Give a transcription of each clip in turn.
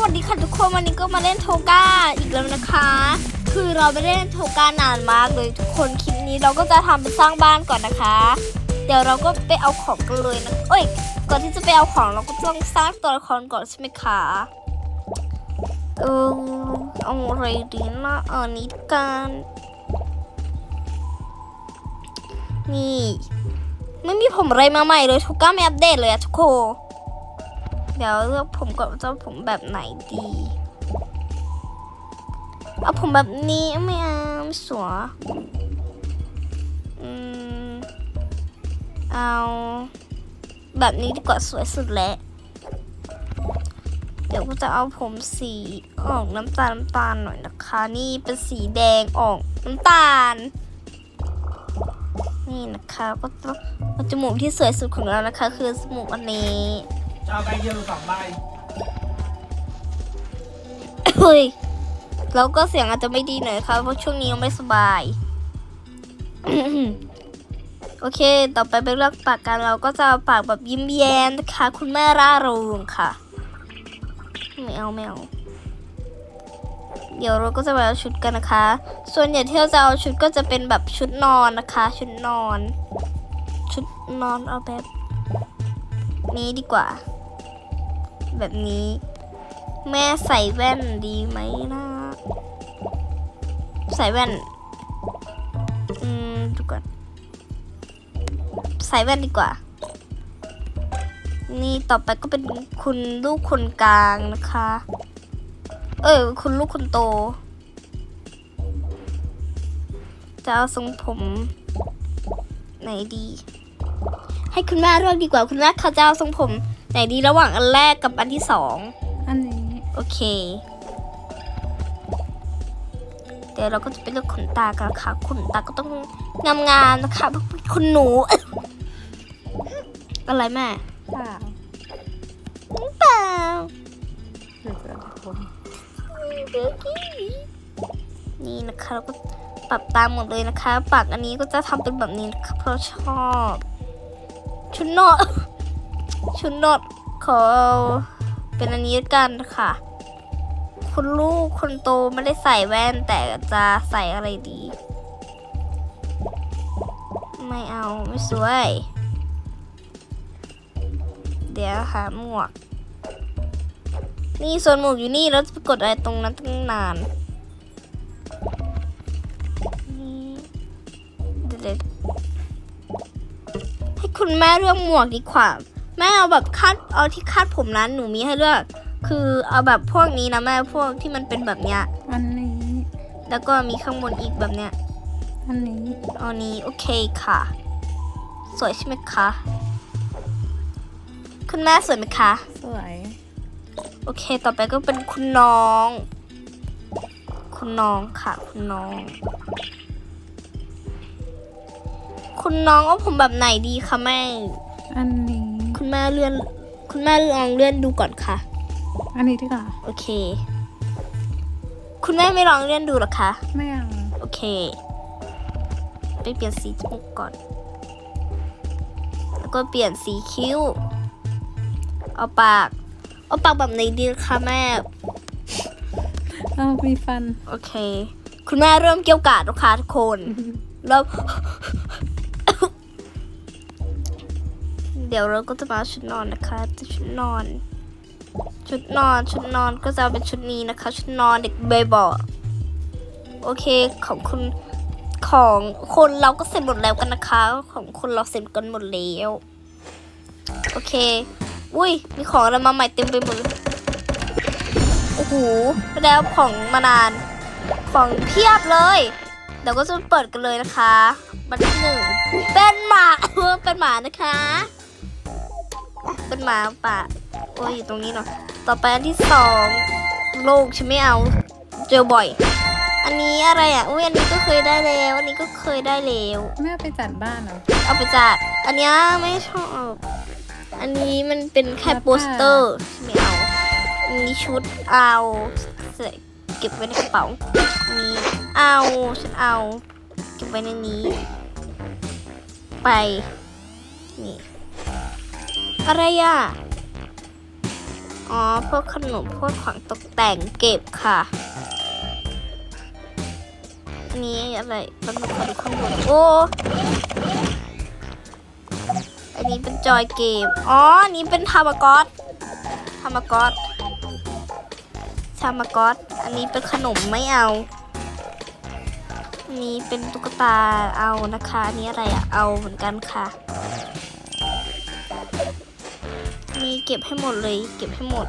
วัสดีค่ะทุกคนวันนี้ก็มาเล่นโทก้าอีกแล้วนะคะ คือเราไม่ได้เล่นโทก้านานมากเลยทุกคนคลิปนี้เราก็จะทำเป็นสร้างบ้านก่อนนะคะ เดี๋ยวเราก็ไปเอาของกันเลยนะเอ้ยก่อนที่จะไปเอาของเราก็ต้องสร้างตัวละครก่อนใช่ไหมคะเออเอาอะไรดีนะเออนี้กันนี่ไม่มีผมอะไรมาใหม่เลยทุกก้าไม่อัปเดตเลยอะทุกคน เดี๋ยวเลือกผมก่อนว่าจะเอาผมแบบไหนดี เอาผมแบบนี้ไม่เอาไม่สวยอืมเอาแบบนี้ดีกว่าสวยสุดแล้ว เดี๋ยวก็จะเอาผมสีออกน้ำตาลน้ำตาลหน่อยนะคะ นี่เป็นสีแดงออกน้ำตาล นี่นะคะก็ต้องจมูกที่สวยสุดของเรานะคะ คือจมูกอันนี้ จะเอาใบเดียวหรือสองใบเฮ้ยแล้วก็เสียงอาจจะไม่ดีหน่อยค่ะเพราะช่วงนี้ยังไม่สบาย โอเค ต่อไปเป็นเรื่องปากกันเราก็จะปากแบบยิ้มแย้มนะคะ คุณแม่ร่าเริงค่ะไม่เอาไม่เอาเดี๋ยวเราก็จะมาเอาชุดกันนะคะ ส่วนใหญ่ที่เราจะเอาชุดก็จะเป็นแบบชุดนอนนะคะ ชุดนอน ชุดนอนเอาแบบนี้ดีกว่า แบบนี้ แม่ใส่แว่นดีไหมนะใส่แว่น อืมดูก่อน ใส่แว่นดีกว่า นี่ต่อไปก็เป็นคุณลูกคนกลางนะคะ เออคุณลูกคนโต จะเอาทรงผมไหนดี ให้คุณแม่เลือกดีกว่า คุณแม่เขาจะเอาทรงผม ไหนดีระหว่างอันแรกกับอันที่สอง อันนี้โอเค เดี๋ยวเราก็จะไปเลือกขนตากันค่ะขนตาก็ต้องงามๆนะคะเพราะเป็นคุณหนู อะไรแม่เปล่าเปล่าเดี๋ยวจะผมเบอร์กี้นี่นะคะเราก็ปรับตามหมดเลยนะคะ ปากอันนี้ก็จะทำเป็นแบบนี้นะคะเพราะชอบ ชุดนอน ชุดนอนขอเอาเป็นอันนี้กันค่ะ คุณลูกคนโตไม่ได้ใส่แว่นแต่จะใส่อะไรดี ไม่เอาไม่สวย เดี๋ยวหาหมวก นี่ส่วนหมวกอยู่นี่แล้วจะไปกดอะไรตรงนั้นตั้งนานนี่เดี๋ยวๆให้คุณแม่เลือกหมวกดีกว่า แม่เอาแบบคาดเอาที่คาดผมนั้นหนูมีให้เลือก คือเอาแบบพวกนี้นะแม่พวกที่มันเป็นแบบเนี้ยอันนี้ แล้วก็มีข้างบนอีกแบบเนี้ยอันนี้อันนี้โอเคค่ะ สวยใช่ไหมคะคุณแม่สวยไหมคะสวยโอเค ต่อไปก็เป็นคุณน้อง คุณน้องค่ะ คุณน้อง คุณน้องเอาผมแบบไหนดีคะแม่ อันนี้คุณ แม่เลื่อน คุณแม่ลองเลื่อนดูก่อนค่ะ อันนี้ดีกว่าโอเค คุณแม่ไม่ลองเลื่อนดูหรอคะไม่เอาโอเค ไปเปลี่ยนสีจมูกก่อน แล้วก็เปลี่ยนสีคิ้ว เอาปาก เอาปากแบบไหนดีคะแม่เอามีฟัน โอเค คุณแม่เริ่มเกี่ยวกาดแล้วค่ะทุกคนเริ่ม เดี๋ยวเราก็จะมาชุดนอนนะคะชุดนอน ชุดนอนชุดนอนก็จะเอาเป็นชุดนี้นะคะ ชุดนอนเด็กเบย์บอโอเคของคุณของคนเราก็เสร็จหมดแล้วกันนะคะ ของคนเราเสร็จกันหมดแล้วโอเค อุ้ยมีของอะไรมาใหม่เต็มไปหมดโอ้โหไม่ได้เอาของมานานของเพียบเลยเดี๋ยวก็จะเปิดกันเลยนะคะ บันที่หนึ่งเป็นหมาเป็นหมานะคะ เป็นหมาป่าโอ้ยอยู่ตรงนี้เนาะต่อไปอันที่สองโลกฉันไม่เอาเจอบ่อย อันนี้อะไรอะอุ้ยอันนี้ก็เคยได้แล้ว อันนี้ก็เคยได้แล้วแม่เอาไปจัดบ้านเหรอเอาไปจัดอันเนี้ยไม่ชอบ อันนี้มันเป็นแค่โปสเตอร์ไม่เอาอันนี้ชุดเอาใส่เก็บไว้ในกระเป๋าอันนี้เอาฉันเอา เก็บไว้ในนี้ ไปนี่ อะไรอะ อ๋อ พวกขนม พวกของตกแต่งเก็บค่ะ อันนี้อะไรมันมาขอดูข้างบนโอ้ อันนี้เป็นจอยเกม อ๋อ นี้เป็นทามากอสทามากอสทามากอสอันนี้เป็นขนมไม่เอานี้เป็นตุ๊กตาเอานะคะ อันนี้อะไรอะเอาเหมือนกันค่ะ เก็บให้หมดเลย เก็บให้หมด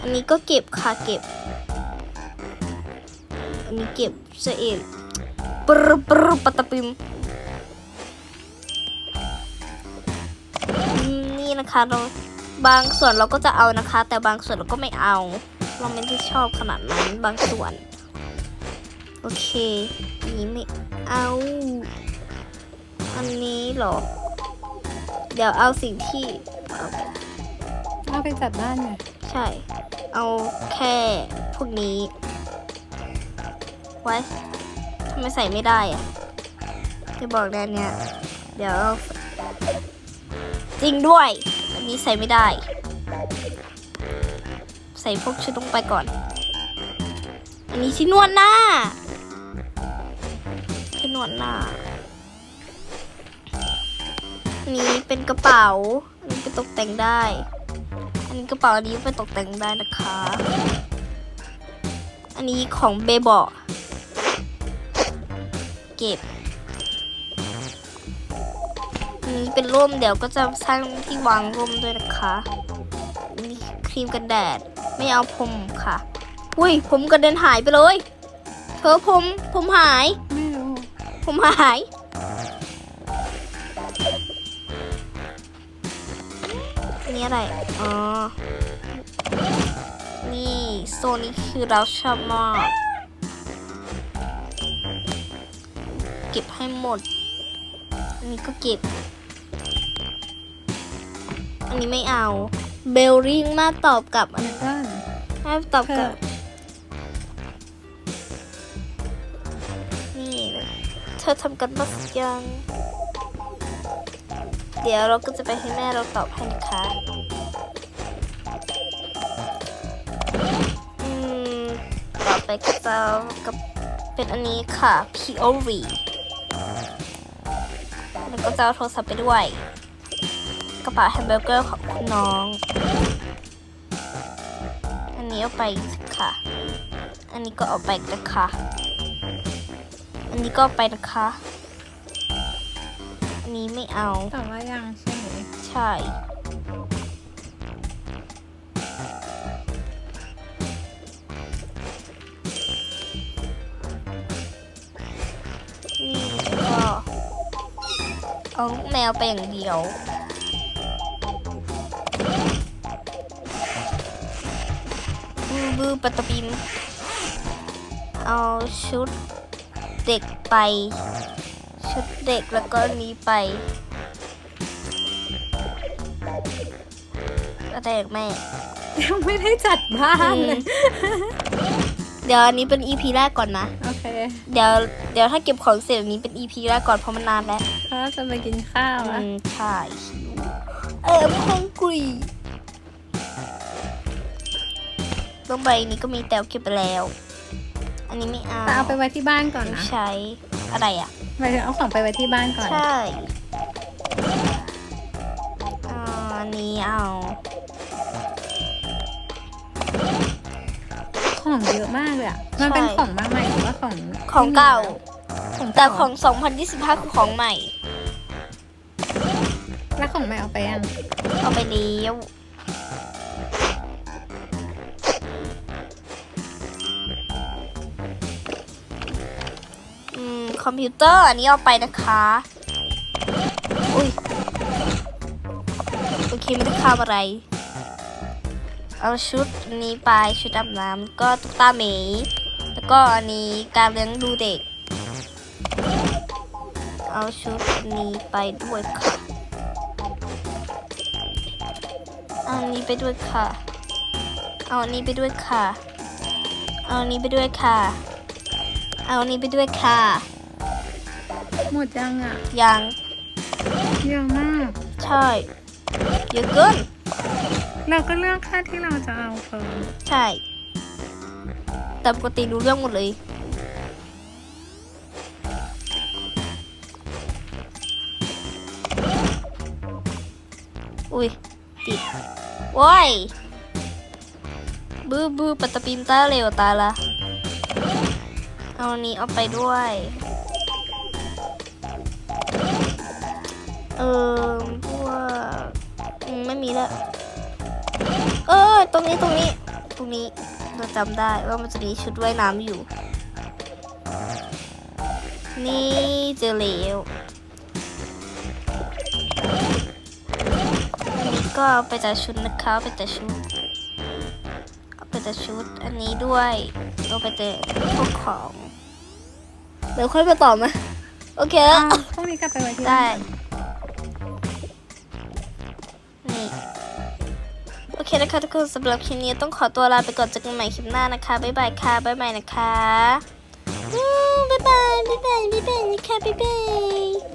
อันนี้ก็เก็บค่ะเก็บ อันนี้เก็บเสเองปรุปรุปตะปิมอืมนี่นะคะเราบางส่วนเราก็จะเอานะคะ แต่บางส่วนเราก็ไม่เอา เราไม่ได้ชอบขนาดนั้นบางส่วน โอเค นี้ไม่เอา อันนี้เหรอ เดี๋ยวเอาสิ่งที่ เอาไปจัดบ้านไงใช่ เอาแค่พวกนี้ ไว้ทำไมใส่ไม่ได้อะจะบอกแดนเนี่ย เดี๋ยว จริงด้วย อันนี้ใส่ไม่ได้ ใส่พวกชุดลงไปก่อน อันนี้ที่นวดหน้าที่นวดหน้านนี้เป็นกระเป๋า อันนี้เป็นตกแต่งได้ อันนี้กระเป๋าอันนี้ไปตกแต่งได้นะคะ อันนี้ของเบเบาะเก็บอันนี้เป็นร่มเดี๋ยวก็จะสร้างที่วางร่มด้วยนะคะอันนี้ครีมกันแดดไม่เอาผมค่ะอุ้ยผมกระเด็นหายไปเลย เธอผมผมหายไม่รู้ผมหาย นนี้อะไร อ๋อ นี่โซนนี้คือเราชอบมากเก็บให้หมด อันนี้ก็เก็บ อันนี้ไม่เอา เบลริงมาตอบกลับอันในบ้านให้ตอบกลับเธอนี่เลยเธอทำกันบ้างยัง เดี๋ยวเราก็จะไปให้แม่เราตอบให้นะคะอืมต่อไปก็จะกับเป็นอันนี้ค่ะ POV แล้วก็จะเอาโทรศัพท์ไปด้วย กระเป๋าแฮมเบอร์เกอร์ของคุณน้อง อันนี้เอาไปค่ะ อันนี้ก็เอาไปนะคะ อันนี้ก็ไปนะคะ นนี้ไม่เอาตอบว่ายังใช่ไหมใช่ นี่แล้วก็เอาลูกแมวไปอย่างเดียวบูบูปะตะปิมเอาชุดเด็กไป ชุดเด็กแล้วก็อันนี้ไปก็แดกแม่ ยังไม่ได้จัดบ้านเลย เดี๋ยวอันนี้เป็น EP แรกก่อนนะ โอเค เดี๋ยวเดี๋ยวถ้าเก็บของเสร็จอันนี้เป็น EP แรกก่อนเพราะมันนานแล้วเพราะว่าจะไปกินข้าวอือะมใช่หิวเออพังกุยต้องใบนี้ก็มีแต่เก็บไปแล้ว อันนี้ไม่เอาแต่เอาไปไว้ที่บ้านก่อนไม่นะ ใช้อะไรอะ หมายถึงเอาของไปไว้ที่บ้านก่อน ใช่อ่าอันนี้เอา ของเยอะมากเลยอะมันเป็นของมาใหม่หรือว่าของของเก่า ของแต่เก่าของ 2025 คือของใหม่ แล้วของใหม่เอาไปยังเอาไปเลี้ยว คอมพิวเตอร์อันนี้เอาไปนะคะอุ้ยโอเคไม่ได้ข้ามอะไร เอาชุดนี้ไปชุดอาบน้ำก็ตุ๊กตาหมีแล้วก็อันนี้การเลี้ยงดูเด็ก เอาชุดนี้ไปด้วยค่ะ เอาอันนี้ไปด้วยค่ะ เอาอันนี้ไปด้วยค่ะ เอาอันนี้ไปด้วยค่ะ เอาอันนี้ไปด้วยค่ะ หมดยังอะยังเยอะมาก ใช่เยอะเกินรเราก็เลือกแค่ที่เราจะเอาเพิ่มใช่ แต่ปกติรู้เรื่องหมดเลย อุ้ย ติดว้ายบูบูปัตตปิมตาเร็วตายละ เอาอันนี้เอาไปด้วย เออพวกอืมไม่มีแล้ว เออ ตรงนี้ตรงนี้ ตรงนี้เราจำได้ว่ามันจะมีชุดว่ายน้ำอยู่ นี่เจอแล้วอันนี้ก็เอาไปจากชุดนะคะเอาไปจากชุดเอาไปจากชุดอันนี้ด้วยเอาไปแต่พวกของ เดี๋ยวค่อยไปต่อไหมโอเคแล้วเอาพวกนี้กลับไปไว้ที่ได้ เคนะคะทุกคนสำหรับคลิปนี้ต้องขอตัวลาไปก่อนเจอกันใหม่คลิปหน้านะคะ บ๊ายบายค่ะ บ๊ายบายนะคะบ๊ายบาย บ๊ายบาย บ๊ายบายนะคะบ๊ายบาย